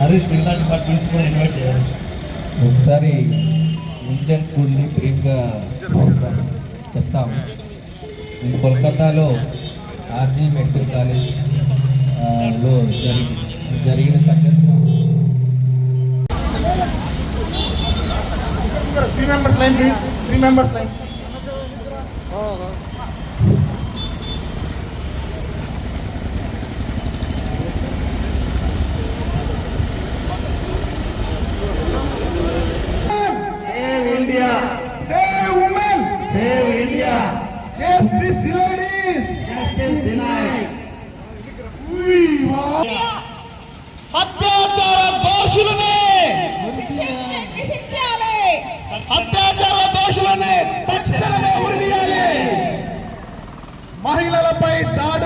హరీష్ మిగతా డిపార్ట్మెంట్స్ కూడా ఇన్వైట్ చేయాలి. ఒకసారి ఇన్సిడెంట్ గురించి బ్రీఫ్గా చెప్తాము నేను కోల్కతాలో ఆర్జీ మెడికల్ కాలేజ్లో జరిగి జరిగిన సంఘటన. Three members line please three members line Save India. Save women. Save India. Justice denied. Justice denied. We want. అత్యాచార దోషులనే అత్యాచార మహిళలపై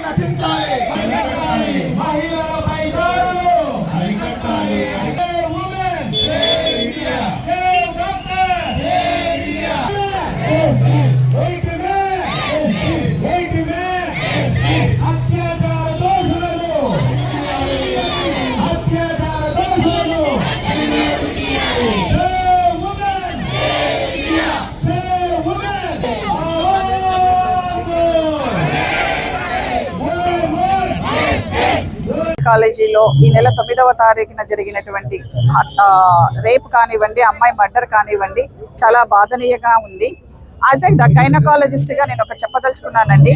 Let's centrale కాలేజీలో ఈ నెల తొమ్మిదవ తారీఖున జరిగినటువంటి ఆ, రేప్ కానివ్వండి అమ్మాయి మర్డర్ కానివ్వండి చాలా బాధనీయంగా ఉంది. యాజ్ ఏ గైనకాలజిస్ట్గా నేను ఒకటి చెప్పదలుచుకున్నానండి.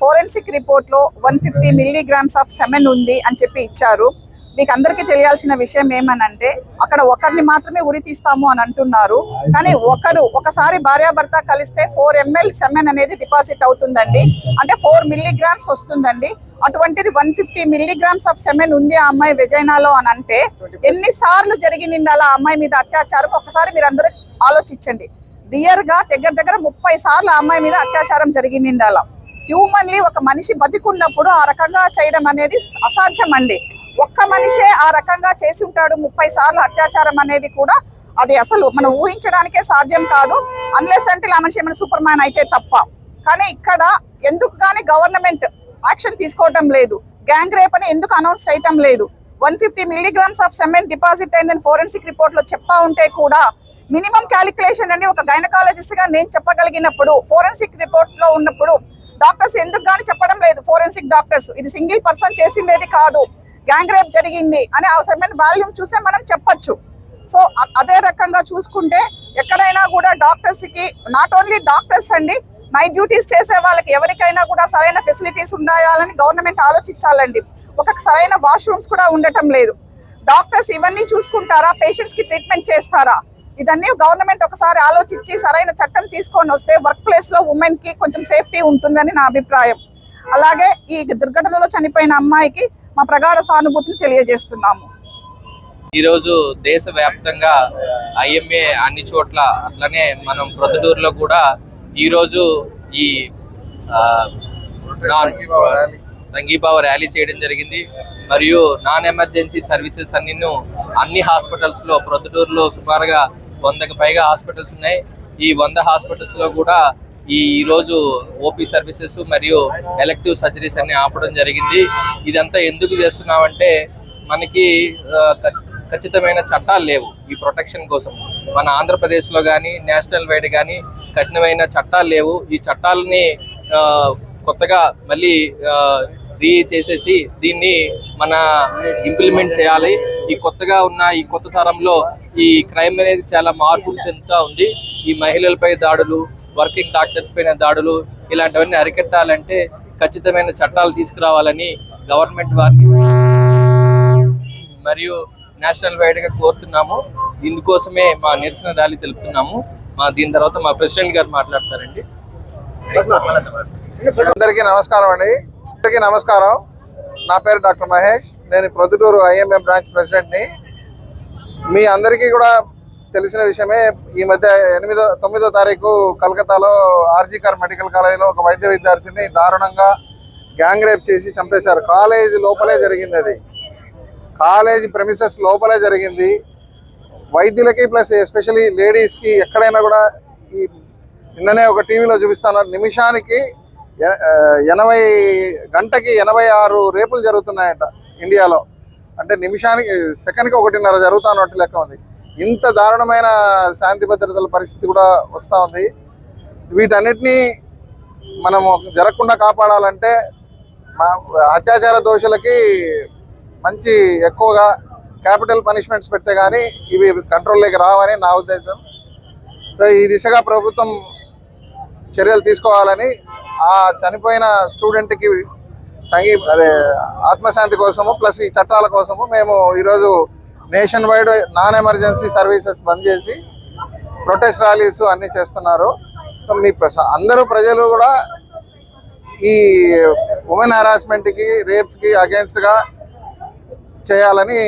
ఫోరెన్సిక్ రిపోర్ట్లో one fifty milligrams of semen ఉంది అని చెప్పి ఇచ్చారు. మీకు అందరికీ తెలియాల్సిన విషయం ఏమనంటే అక్కడ ఒకరిని మాత్రమే ఉరి తీస్తాము అని అంటున్నారు. కానీ ఒకరు ఒకసారి భార్యాభర్త కలిస్తే ఫోర్ ఎంఎల్ సెమెన్ అనేది డిపాజిట్ అవుతుందండి. అంటే ఫోర్ మిల్లీగ్రామ్స్ వస్తుందండి. అటువంటిది one fifty milligrams of semen ఉంది ఆ అమ్మాయి విజయనాలో అని అంటే ఎన్నిసార్లు జరిగింది అలా ఆ అమ్మాయి మీద అత్యాచారం? ఒకసారి మీరు అందరూ ఆలోచించండి. రియర్గా దగ్గర దగ్గర ముప్పై సార్లు ఆ అమ్మాయి మీద అత్యాచారం జరిగింది అలా. హ్యూమన్లీ ఒక మనిషి బతికున్నప్పుడు ఆ రకంగా చేయడం అనేది అసాధ్యం అండి ఒక్క మనిషే ఆ రకంగా చేసి ఉంటాడు. ముప్పై సార్లు అత్యాచారం అనేది కూడా అది అసలు మనం ఊహించడానికే సాధ్యం కాదు. అన్లెస్ అంటే ఆ మనిషి ఏమైనా సూపర్ మ్యాన్ అయితే తప్ప. కానీ ఇక్కడ ఎందుకు కానీ గవర్నమెంట్ యాక్షన్ తీసుకోవటం లేదు. గ్యాంగ్ రేప్ అని ఎందుకు అనౌన్స్ చేయటం లేదు. One fifty milligrams of semen deposit అయిందని ఫోరెన్సిక్ రిపోర్ట్లో చెప్తా ఉంటే కూడా మినిమం క్యాలిక్యులేషన్ అని ఒక గైనకాలజిస్ట్గా నేను చెప్పగలిగినప్పుడు ఫోరెన్సిక్ రిపోర్ట్లో ఉన్నప్పుడు డాక్టర్స్ ఎందుకు కానీ చెప్పడం లేదు. ఫోరెన్సిక్ డాక్టర్స్ ఇది సింగిల్ పర్సన్ చేసిండేది కాదు. గ్యాంగ్ రేప్ జరిగింది అని అవసరమైన వాల్యూమ్ చూసే మనం చెప్పొచ్చు. సో అదే రకంగా చూసుకుంటే ఎక్కడైనా కూడా డాక్టర్స్కి నాట్ ఓన్లీ డాక్టర్స్ అండి నైట్ డ్యూటీస్ చేసే వాళ్ళకి ఎవరికైనా కూడా సరైన ఫెసిలిటీస్ ఉండాలని గవర్నమెంట్ ఆలోచించాలండి. ఒక సరైన వాష్రూమ్స్ కూడా ఉండటం లేదు. డాక్టర్స్ ఇవన్నీ చూసుకుంటారా? పేషెంట్స్కి ట్రీట్మెంట్ చేస్తారా? ఇదన్నీ గవర్నమెంట్ ఒకసారి ఆలోచించి సరైన చట్టం తీసుకొని వస్తే వర్క్ ప్లేస్లో ఉమెన్కి కొంచెం సేఫ్టీ ఉంటుందని నా అభిప్రాయం. అలాగే ఈ దుర్ఘటనలో చనిపోయిన అమ్మాయికి మా ప్రగాఢ సానుభూతిని తెలియజేస్తున్నాము. ఈరోజు దేశవ్యాప్తంగా ఐఎంఏ అన్ని చోట్ల అట్లనే మనం ప్రొద్దుటూరులో కూడా ఈరోజు ఈ ఆ, సంఘీభావ ర్యాలీ చేయడం జరిగింది. మరియు నాన్ ఎమర్జెన్సీ సర్వీసెస్ అన్నిను అన్ని హాస్పిటల్స్లో ప్రొద్దుటూరులో సుమారుగా వందకు పైగా హాస్పిటల్స్ ఉన్నాయి. ఈ వంద హాస్పిటల్స్లో కూడా ఈ రోజు ఓపీ సర్వీసెస్ మరియు ఎలక్టివ్ సర్జరీస్ అన్ని ఆపడం జరిగింది. ఇదంతా ఎందుకు చేస్తున్నామంటే మనకి ఖచ్చితమైన చట్టాలు లేవు ఈ ప్రొటెక్షన్ కోసం. మన ఆంధ్రప్రదేశ్లో కానీ నేషనల్ వైడ్ కానీ కఠినమైన చట్టాలు లేవు. ఈ చట్టాలని కొత్తగా మళ్ళీ రీ చేసేసి దీన్ని మన ఇంప్లిమెంట్ చేయాలి. ఈ కొత్తగా ఉన్న ఈ కొత్త తరంలో ఈ క్రైమ్ అనేది చాలా మార్పులు చెందుతూ ఉంది. ఈ మహిళలపై దాడులు వర్కింగ్ డాక్టర్స్ పైన దాడులు ఇలాంటివన్నీ అరికట్టాలంటే ఖచ్చితమైన చట్టాలు తీసుకురావాలని గవర్నమెంట్ వారిని మరియు నేషనల్ వైడ్గా కోరుతున్నాము. ఇందుకోసమే మా నిరసన ర్యాలీ తెలుపుతున్నాము. మా దీని తర్వాత మా ప్రెసిడెంట్ గారు మాట్లాడతారండి. అందరికీ నమస్కారం అండి. అందరికీ నమస్కారం. నా పేరు డాక్టర్ మహేష్. నేను ప్రొద్దుటూరు ఐఎంఎం బ్రాంచ్ ప్రెసిడెంట్ని. మీ అందరికీ కూడా తెలిసిన విషయమే ఈ మధ్య ఎనిమిదో తొమ్మిదో తారీఖు కలకత్తాలో ఆర్జీకార్ మెడికల్ కాలేజీలో ఒక వైద్య విద్యార్థిని దారుణంగా గ్యాంగ్ రేప్ చేసి చంపేశారు. కాలేజీ లోపలే జరిగింది అది. కాలేజీ ప్రెమిసెస్ లోపలే జరిగింది. వైద్యులకి ప్లస్ ఎస్పెషలీ లేడీస్కి ఎక్కడైనా కూడా ఈ నిన్ననే ఒక టీవీలో చూపిస్తాను. నిమిషానికి ఎనభై గంటకి ఎనభై ఆరు రేపులు జరుగుతున్నాయట ఇండియాలో. అంటే నిమిషానికి సెకండ్కి ఒకటిన్నర జరుగుతున్నట్టు లెక్క ఉంది. ఇంత దారుణమైన శాంతి భద్రతల పరిస్థితి కూడా వస్తూ ఉంది. వీటన్నిటినీ మనము జరగకుండా కాపాడాలంటే మా అత్యాచార దోషులకి మంచి ఎక్కువగా క్యాపిటల్ పనిష్మెంట్స్ పెడితే కానీ ఇవి కంట్రోల్లోకి రావని నా ఉద్దేశం. సో ఈ దిశగా ప్రభుత్వం చర్యలు తీసుకోవాలని ఆ చనిపోయిన స్టూడెంట్కి సంగీ అదే ఆత్మశాంతి కోసము ప్లస్ ఈ చట్టాల కోసము మేము ఈరోజు nationwide non emergency services bandh చేసి ప్రొటెస్ట్ ర్యాలీస్ అన్నీ చేస్తున్నారు. మీ అందరూ ప్రజలు కూడా ఈ ఉమెన్ హరాస్మెంట్కి రేప్స్కి అగేన్స్ట్గా చేయాలని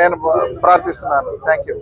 నేను ప్రార్థిస్తున్నాను. Thank you